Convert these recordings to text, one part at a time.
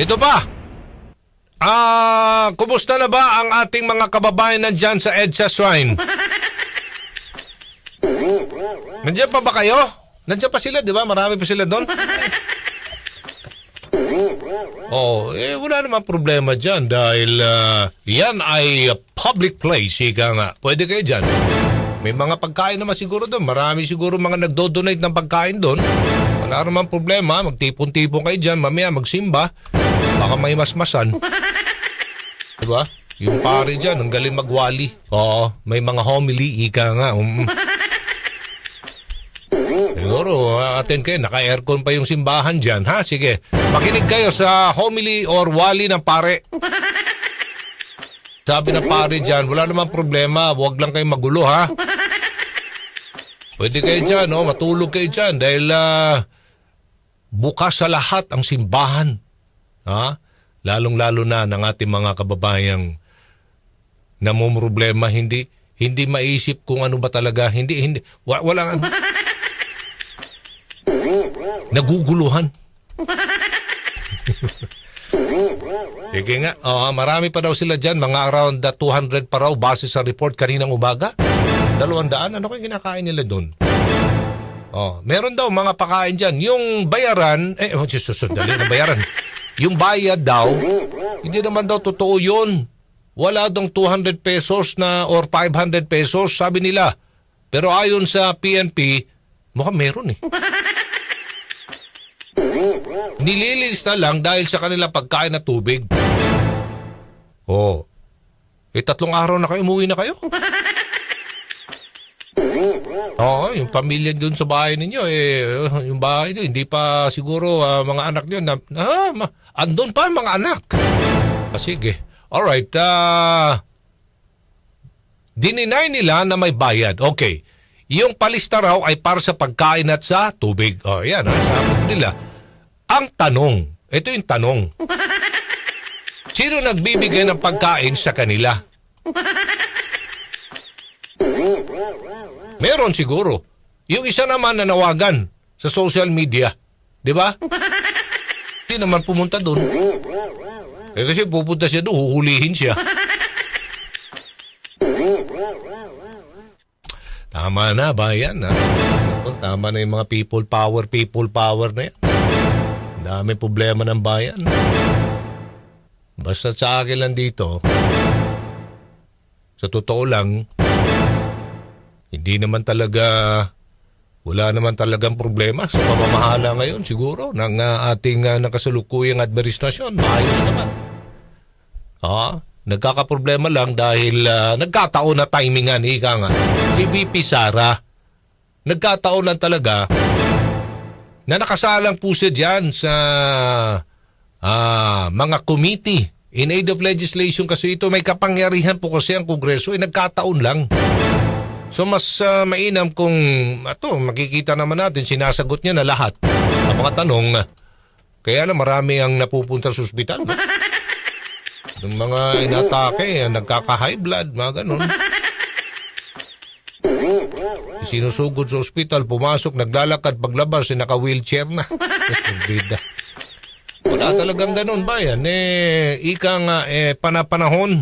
Dito pa. Ah, kumusta na ba ang ating mga kababayan nandyan sa EDSA Shrine? Nandiyan pa ba kayo? Nandiyan pa sila, di ba? Marami pa sila doon. Oh, eh wala naman problema dyan dahil ah, yan ay public place, ika nga. Pwede kayo dyan. May mga pagkain naman siguro doon. Marami siguro mga nagdo-donate ng pagkain doon. Wala naman problema. Magtipon-tipon kayo dyan. Mamaya magsimba. Baka may masmasan. Diba? Yung pare dyan, ang galing magwali. Oo, may mga homily, ika nga. Um, Siguro, atin kayo, naka-aircon pa yung simbahan dyan, ha? Sige, makinig kayo sa homily or wali ng pare. Sabi ng pare dyan, wala namang problema, huwag lang kayo magulo, ha? Pwede kayo dyan, no? matulog kayo dyan dahil ah, bukas sa lahat ang simbahan. Ha? Lalong-lalo na ng ating mga kababayang namumroblema, hindi hindi maisip kung ano ba talaga, hindi, hindi, wa, wala, naguguluhan. Sige nga, Oo, marami pa daw sila dyan, mga around the 200 pa raw base sa report kaninang umaga. Dalawang daan, ano kaya kinakain nila doon? Oh, meron daw mga pakain dyan. Yung bayaran, eh, oh, Jesus, sandali na bayaran. Yung bayad daw, hindi naman daw totoo yun. Wala dong 200 pesos na or 500 pesos, sabi nila. Pero ayon sa PNP, mukhang meron eh. Nililista lang dahil sa kanila pagkain at tubig. Oh. Eh, tatlong araw na kayo, umuwi na kayo. Oo, yung pamilya dun sa bahay ninyo, eh, yung bahay nyo, hindi pa siguro ah, mga anak nyo, na, ah, ma, andun pa ang mga anak. Ah, sige. Alright, ah, dininay nila na may bayad. Okay. Yung palista raw ay para sa pagkain at sa tubig. O, oh, yan, ah, sabi nila. Ang tanong, ito yung tanong. Sino nagbibigay ng pagkain sa kanila? Meron siguro. Yung isa naman nanawagan sa social media. Di ba? Hindi naman pumunta doon. Eh kasi pupunta siya doon, huhulihin siya. Tama na, bayan. Ha? Tama na yung mga people power, people power na yan. Dami problema ng bayan. Basta sa akin lang dito, sa totoo lang, hindi naman talaga, wala naman talagang problema sa pamamahala ngayon siguro ng uh, ating uh, nakasalukuyang administrasyon. Maayos naman. Ah, nagkakaproblema lang dahil uh, nagkataon na timingan, ika nga. Si VP Sara, nagkataon lang talaga na nakasalang po siya dyan sa ah, mga committee in aid of legislation kasi ito may kapangyarihan po kasi ang Kongreso ay nagkataon lang. So mas uh, mainam kung ato makikita naman natin sinasagot niya na lahat ang mga tanong. Kaya lang marami ang napupunta sa ospital. Yung mga inatake, nagkaka-high blood, mga ganun. Sinusugod sa ospital, pumasok, naglalakad, paglabas, eh, naka-wheelchair na. Bida. Wala talagang ganun ba yan? Eh, ika nga, eh, panapanahon.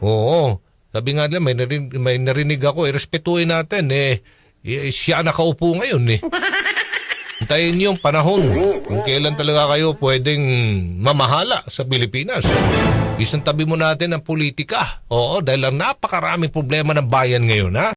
Oo. Sabi nga nila, may, narinig, may narinig ako, eh, respetuhin natin, eh, eh siya nakaupo ngayon, eh. Hintayin niyo yung panahon kung kailan talaga kayo pwedeng mamahala sa Pilipinas. Isang tabi mo natin ang politika. Oo, dahil ang napakaraming problema ng bayan ngayon, ha?